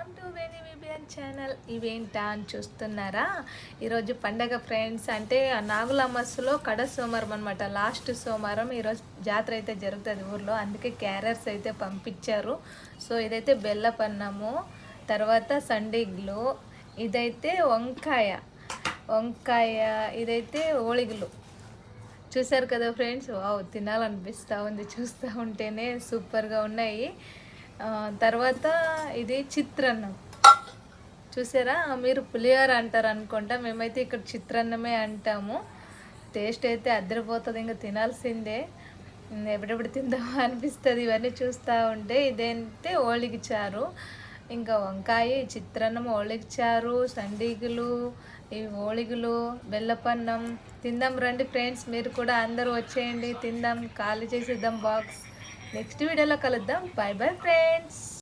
Welcome to Veni విబియన్ channel. ఇవేంటా అని చూస్తున్నారా? ఈరోజు పండగ ఫ్రెండ్స్ అంటే నాగుల అమాస్యలో కడ సోమవారం అనమాట లాస్ట్ సోమవారం ఈరోజు జాతర అయితే జరుగుతుంది ఊర్లో. అందుకే క్యారర్స్ అయితే పంపించారు. సో ఇదైతే బెల్లపన్నము తర్వాత సండిగ్లు ఇదైతే వంకాయ వంకాయ ఇదైతే ఓళిగులు. చూసారు కదా ఫ్రెండ్స్? వావ్ తినాలనిపిస్తూ ఉంది. చూస్తూ ఉంటేనే సూపర్గా ఉన్నాయి. తర్వాత ఇది చిత్రాన్నం. చూసారా? మీరు పులిహోర అంటారు అనుకుంటా మేమైతే ఇక్కడ చిత్రాన్నమే అంటాము. టేస్ట్ అయితే అద్దరిపోతుంది ఇంకా తినాల్సిందే. ఎప్పుడెప్పుడు తిందామో అనిపిస్తుంది ఇవన్నీ చూస్తూ ఉంటే. ఇదేంటే ఓళికి ఇంకా వంకాయ చిత్రాన్నం ఓళికి సండిగులు ఈ ఓళిగులు బెల్లపన్నం. తిందాం రండి ఫ్రెండ్స్ మీరు కూడా అందరూ వచ్చేయండి తిందాం ఖాళీ చేసేద్దాం బాక్స్. నెక్స్ట్ వీడియోలో కలుద్దాం. Bye bye friends